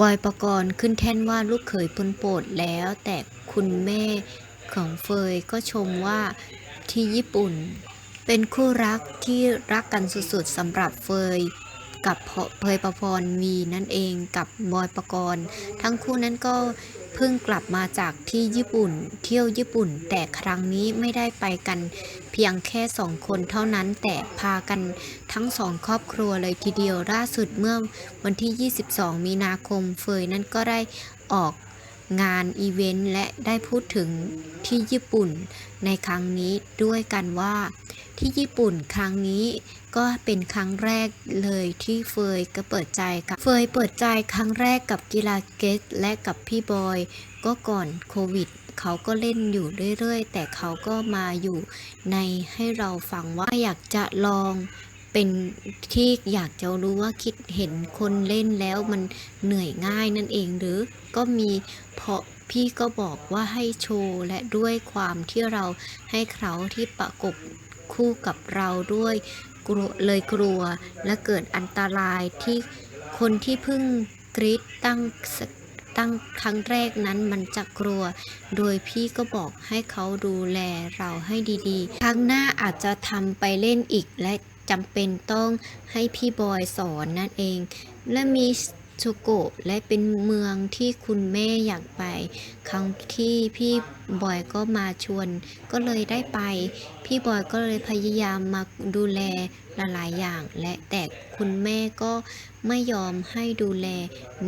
บอยประกรณ์ขึ้นแท่นว่าลูกเขยคนโปรดแล้ว แต่คุณแม่ของเฟยก็ชมว่าที่ญี่ปุ่น เป็นคู่รักที่รักกันสุดๆสำหรับเฟยกับเพยประพรมีนั่นเองกับบอยประกรณ์ ทั้งคู่นั้นก็ เพิ่งกลับมาจากที่ญี่ปุ่น เที่ยวญี่ปุ่น แต่ครั้งนี้ไม่ได้ไปกันเพียงแค่สองคนเท่านั้นแต่พากันทั้งสองครอบครัวเลยทีเดียวล่าสุดเมื่อวันที่ 22 มีนาคมเฟยนั้นก็ได้ออกงานอีเวนต์และได้พูดถึงที่ญี่ปุ่นในครั้งนี้ด้วยกันว่า ที่ญี่ปุ่นครั้งนี้ก็เป็นครั้งแรกเลยที่เฟยก็เปิดใจกับเฟยเปิดใจครั้งแรกกับกีฬาเกตและกับพี่บอย ก็ก่อนโควิดเขาก็เล่นอยู่เรื่อยๆ แต่เขาก็มาอยู่ในให้เราฟังว่าอยากจะลองเป็นที่อยากจะรู้ว่าคิดเห็นคนเล่นแล้วมันเหนื่อยง่ายนั่นเองหรือก็มีเพราะพี่ก็บอกว่าให้โชว์และด้วยความที่เราให้เขาที่ประกบ คู่กับเราด้วยเลยกลัวและเกิดอันตรายที่คนที่เพิ่งกรีดตั้งตั้งครั้งแรกนั้นมันจะกลัว โดยพี่ก็บอกให้เขาดูแลเราให้ดีๆ ครั้งหน้าอาจจะทำไปเล่นอีกและจำเป็นต้องให้พี่บอยสอนนั่นเอง และมี โชโกะและเป็นเมืองที่คุณแม่อยากไป ครั้งที่พี่บอยก็มาชวน ก็เลยได้ไป พี่บอยก็เลยพยายามมาดูแล หลายๆอย่าง และแต่คุณแม่ก็ไม่ยอมให้ดูแล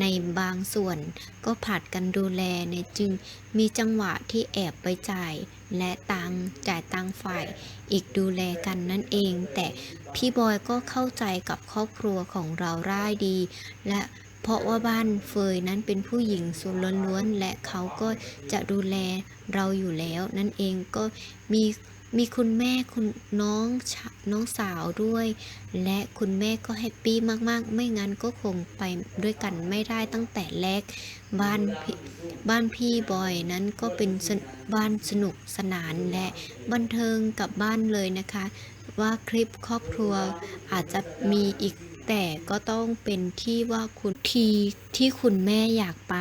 ในบางส่วน ก็ผัดกันดูแลในจึงมีจังหวะที่แอบไปจ่าย และตังจ่ายตังฝ่าย อีกดูแลกันนั่นเอง แต่พี่บอยก็เข้าใจกับครอบครัวของเราได้ดี และเพราะว่าบ้านเฟยนั้นเป็นผู้หญิงส่วนล้วนๆและเขาก็จะดูแลเราอยู่แล้ว นั่นเองก็มี มีคุณแม่คุณน้องน้องสาวด้วย และคุณแม่ก็แฮปปี้มากๆ ไม่งั้นก็คงไปด้วยกันไม่ได้ตั้งแต่แรกบ้านพี่บ้านพี่บอยนั้นก็เป็นนบ้านสนุกสนานและบันเทิงกับบ้านเลยนะคะ ว่าคลิปครอบครัวอาจจะมีอีกแต่ก็ต้องเป็นที่ว่าคุณทีที่คุณแม่อยากไป